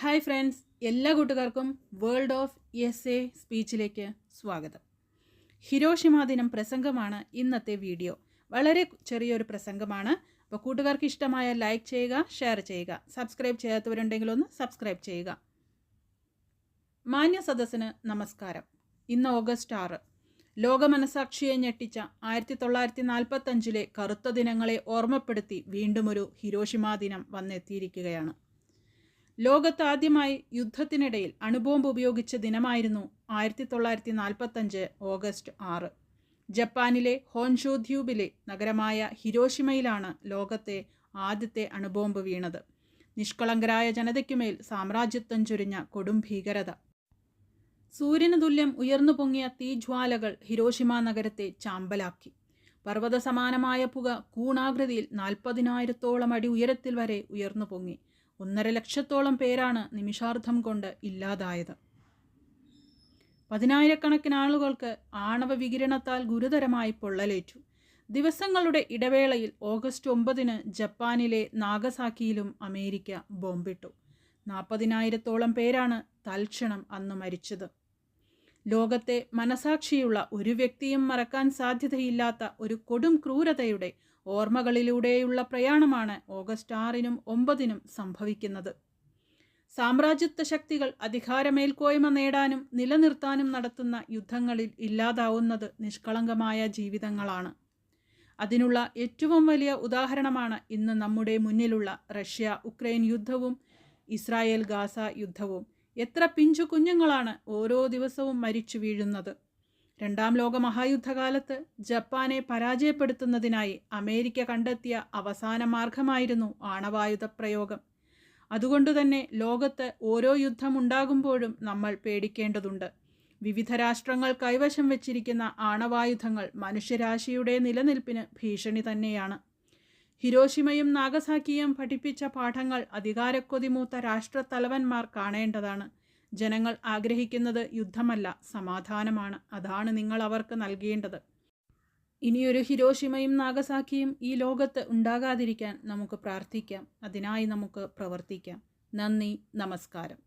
Hi friends എല്ലാ കൂട്ടുകാർക്കും world of S A സ്പീച്ചിലേക്ക് സ്വാഗതം. ഹിരോഷിമ ദിനം പ്രസംഗമാണ് ഇന്നത്തെ വീഡിയോ. വളരെ ചെറിയൊരു പ്രസംഗമാണ്. അപ്പോൾ കൂട്ടുകാർക്ക് ഇഷ്ടമായ ലൈക്ക് ചെയ്യുക ഷെയർ ചെയ്യുക. സബ്സ്ക്രൈബ് ചെയ്യാത്തവരുണ്ടെങ്കിൽ ഒന്ന് സബ്സ്ക്രൈബ് ചെയ്യുക. മാന്യ സദസ്സിന് നമസ്കാരം. ഇന്ന് ഓഗസ്റ്റ് ആറ്. ലോകമനസാക്ഷിയെ ഞെട്ടിച്ച ആയിരത്തി തൊള്ളായിരത്തി നാൽപ്പത്തഞ്ചിലെ കറുത്ത ദിനങ്ങളെ ഓർമ്മപ്പെടുത്തി വീണ്ടും ഒരു ഹിരോഷിമ ദിനം വന്നെത്തിയിരിക്കുകയാണ്. ലോകത്ത് ആദ്യമായി യുദ്ധത്തിനിടയിൽ അണുബോംബ് ഉപയോഗിച്ച ദിനമായിരുന്നു ആയിരത്തി തൊള്ളായിരത്തി നാൽപ്പത്തഞ്ച് ഓഗസ്റ്റ് ആറ്. ജപ്പാനിലെ ഹോൻഷോ ദ്വീപിലെ നഗരമായ ഹിരോഷിമയിലാണ് ലോകത്തെ ആദ്യത്തെ അണുബോംബ് വീണത്. നിഷ്കളങ്കരായ ജനതയ്ക്കുമേൽ സാമ്രാജ്യത്വം ചുരിഞ്ഞ കൊടും ഭീകരത. സൂര്യന് തുല്യം ഉയർന്നു പൊങ്ങിയ തീജ്വാലകൾ ഹിരോഷിമ നഗരത്തെ ചാമ്പലാക്കി. പർവത സമാനമായ പുക കൂണാകൃതിയിൽ നാൽപ്പതിനായിരത്തോളം അടി ഉയരത്തിൽ വരെ ഉയർന്നു പൊങ്ങി. ഒന്നര ലക്ഷത്തോളം പേരാണ് നിമിഷാർത്ഥം കൊണ്ട് ഇല്ലാതായത്. പതിനായിരക്കണക്കിന് ആളുകൾക്ക് ആണവ വികിരണത്താൽ ഗുരുതരമായി പൊള്ളലേറ്റു. ദിവസങ്ങളുടെ ഇടവേളയിൽ ഓഗസ്റ്റ് ഒമ്പതിന് ജപ്പാനിലെ നാഗസാക്കിയിലും അമേരിക്ക ബോംബിട്ടു. നാൽപ്പതിനായിരത്തോളം പേരാണ് തൽക്ഷണം അന്ന് മരിച്ചത്. ലോകത്തെ മനസാക്ഷിയുള്ള ഒരു വ്യക്തിയും മറക്കാൻ സാധ്യതയില്ലാത്ത ഒരു കൊടും ക്രൂരതയുടെ ഓർമ്മകളിലൂടെയുള്ള പ്രയാണമാണ് ഓഗസ്റ്റ് ആറിനും ഒമ്പതിനും സംഭവിക്കുന്നത്. സാമ്രാജ്യത്വ ശക്തികൾ അധികാരമേൽക്കോയ്മ നേടാനും നിലനിർത്താനും നടത്തുന്ന യുദ്ധങ്ങളിൽ ഇല്ലാതാവുന്നത് നിഷ്കളങ്കമായ ജീവിതങ്ങളാണ്. അതിനുള്ള ഏറ്റവും വലിയ ഉദാഹരണമാണ് ഇന്ന് നമ്മുടെ മുന്നിലുള്ള റഷ്യ ഉക്രൈൻ യുദ്ധവും ഇസ്രായേൽ ഗാസ യുദ്ധവും. എത്ര പിഞ്ചു കുഞ്ഞുങ്ങളാണ് ഓരോ ദിവസവും മരിച്ചു വീഴുന്നത്. രണ്ടാം ലോക മഹായുദ്ധകാലത്ത് ജപ്പാനെ പരാജയപ്പെടുത്തുന്നതിനായി അമേരിക്ക കണ്ടെത്തിയ അവസാന മാർഗമായിരുന്നു ആണവായുധ പ്രയോഗം അതുകൊണ്ടുതന്നെ ലോകത്ത് ഓരോ യുദ്ധമുണ്ടാകുമ്പോഴും നമ്മൾ പേടിക്കേണ്ടതുണ്ട്. വിവിധ രാഷ്ട്രങ്ങൾ കൈവശം വച്ചിരിക്കുന്ന ആണവായുധങ്ങൾ മനുഷ്യരാശിയുടെ നിലനിൽപ്പിന് ഭീഷണി തന്നെയാണ്. ഹിരോഷിമയും നാഗസാക്കിയും പഠിപ്പിച്ച പാഠങ്ങൾ അധികാരക്കൊതിമൂത്ത രാഷ്ട്രത്തലവന്മാർ കാണേണ്ടതാണ്. ജനങ്ങൾ ആഗ്രഹിക്കുന്നത് യുദ്ധമല്ല സമാധാനമാണ്. അതാണ് നിങ്ങൾ അവർക്ക് നൽകേണ്ടത്. ഇനിയൊരു ഹിരോഷിമയും നാഗസാക്കിയും ഈ ലോകത്ത് ഉണ്ടാകാതിരിക്കാൻ നമുക്ക് പ്രാർത്ഥിക്കാം. അതിനായി നമുക്ക് പ്രവർത്തിക്കാം. നന്ദി നമസ്കാരം.